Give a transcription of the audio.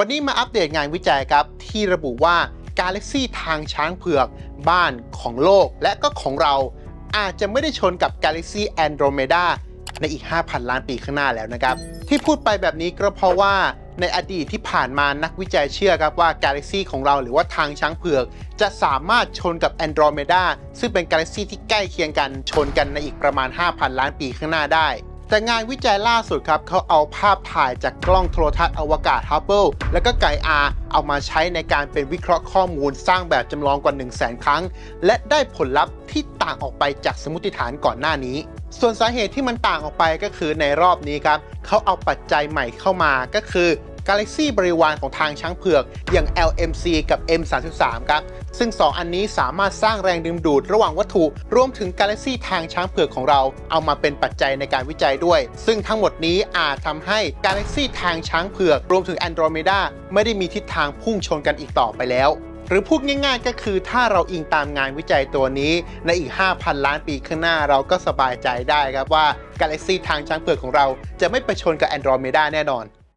วันนี้มาอัปเดตงานวิจัยครับ ที่ระบุว่ากาแล็กซีทางช้างเผือก บ้านของโลกและก็ของเรา อาจจะไม่ได้ชนกับกาแล็กซีแอนโดรเมดาในอีก 5,000 ล้านปีข้างหน้าแล้วนะครับ ที่พูดไปแบบนี้ก็เพราะว่าในอดีตที่ผ่านมานักวิจัยเชื่อครับว่ากาแล็กซีของเราหรือว่าทางช้างเผือก จะสามารถชนกับแอนโดรเมดาซึ่งเป็นกาแล็กซีที่ใกล้เคียงกันชนกันในอีกประมาณ 5,000 ล้านปีข้างหน้าได้ แต่งานวิจัยล่าสุดครับเขาเอาภาพถ่ายจากกล้องโทรทัศน์อวกาศฮับเบิลและก็ไกอาเอามาใช้ในการเป็นวิเคราะห์ข้อมูลสร้างแบบจำลองกว่า 1 0 0 0 0แสนครั้ง และได้ผลลัพธ์ที่ต่างออกไปจากสมมติฐานก่อนหน้านี้ ส่วนสาเหตุที่มันต่างออกไปก็คือในรอบนี้ครับเขาเอาปัจจัยใหม่เข้ามาก็คือ กาแล็กซีบริวารของทางช้างเผือก อย่าง LMC กับ M33 ครับ ซึ่ง 2 อันนี้สามารถสร้างแรงดึงดูดระหว่างวัตถุ รวมถึงกาแล็กซีทางช้างเผือกของเรา เอามาเป็นปัจจัยในการวิจัยด้วย ซึ่งทั้งหมดนี้อาจทำให้กาแล็กซีทางช้างเผือก รวมถึงแอนโดรเมดาไม่ได้มีทิศทางพุ่งชนกันอีกต่อไปแล้วหรือพูดง่ายๆก็คือถ้าเราอิงตามงานวิจัยตัวนี้ ในอีก 5,000 ล้านปีข้างหน้าเราก็สบายใจได้ครับว่ากาแล็กซีทางช้างเผือกของเราจะไม่ไปชนกับแอนโดรเมดาแน่นอน